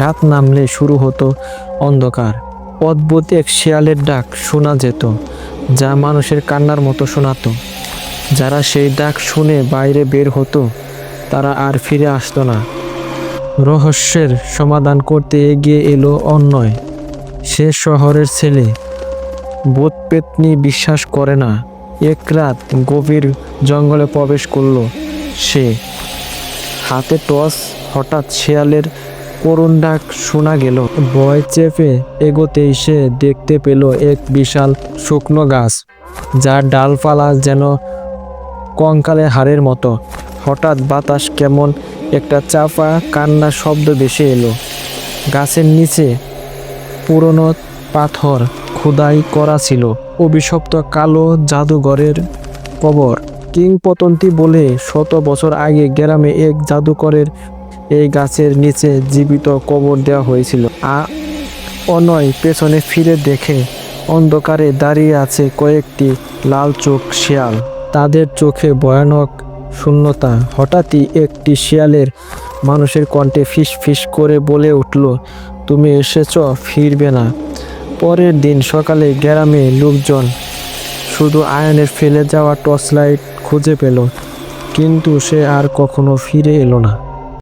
রাত নামলে শুরু হতো অন্ধকার। অদ্ভুত এক শিয়ালের ডাক শোনা যেত, যা মানুষের কান্নার মতো শোনাতো। যারা সেই ডাক শুনে বাইরে বের হতো, তারা আর ফিরে আসতো না। রহস্যের সমাধান করতে এগিয়ে এলো অন্যয় সে শহরের ছেলে। ভূত পেতনি বিশ্বাস করে না, এক রাত গভীর জঙ্গলে প্রবেশ করল সে। হাতে টস হঠাৎ শেয়ালের করুণ ডাক শোনা গেল। ভয় চেপে এগোতেই সে দেখতে পেল এক বিশাল শুকনো গাছ, যার ডালপালা যেন কঙ্কালে হাড়ের মতো। হঠাৎ বাতাস কেমন একটা চাপা কান্না শব্দ ভেসে এলো। গাছের নিচে পুরনো পাথর খোদাই করা ছিল। অভিশপ্ত কালো জাদুঘরের কবর। কিংপতন্তি বলে শত বছর আগে গ্রামে এক জাদুকরের এই গাছের নিচে জীবিত কবর দেওয়া হয়েছিল। আ অনয় পেছনে ফিরে দেখে অন্ধকারে দাঁড়িয়ে আছে কয়েকটি লাল চোখ শিয়াল। তাদের চোখে ভয়ানক শূন্যতা। হঠাৎই একটি শিয়ালের মানুষের কণ্ঠে ফিস ফিস করে বলে উঠল, তুমি এসেছ, ফিরবে না। পরের দিন সকালে গ্রামে লোকজন শুধু আয়নের ফেলে যাওয়া টর্চ লাইট খুঁজে পেল, কিন্তু সে আর কখনো ফিরে এলো না।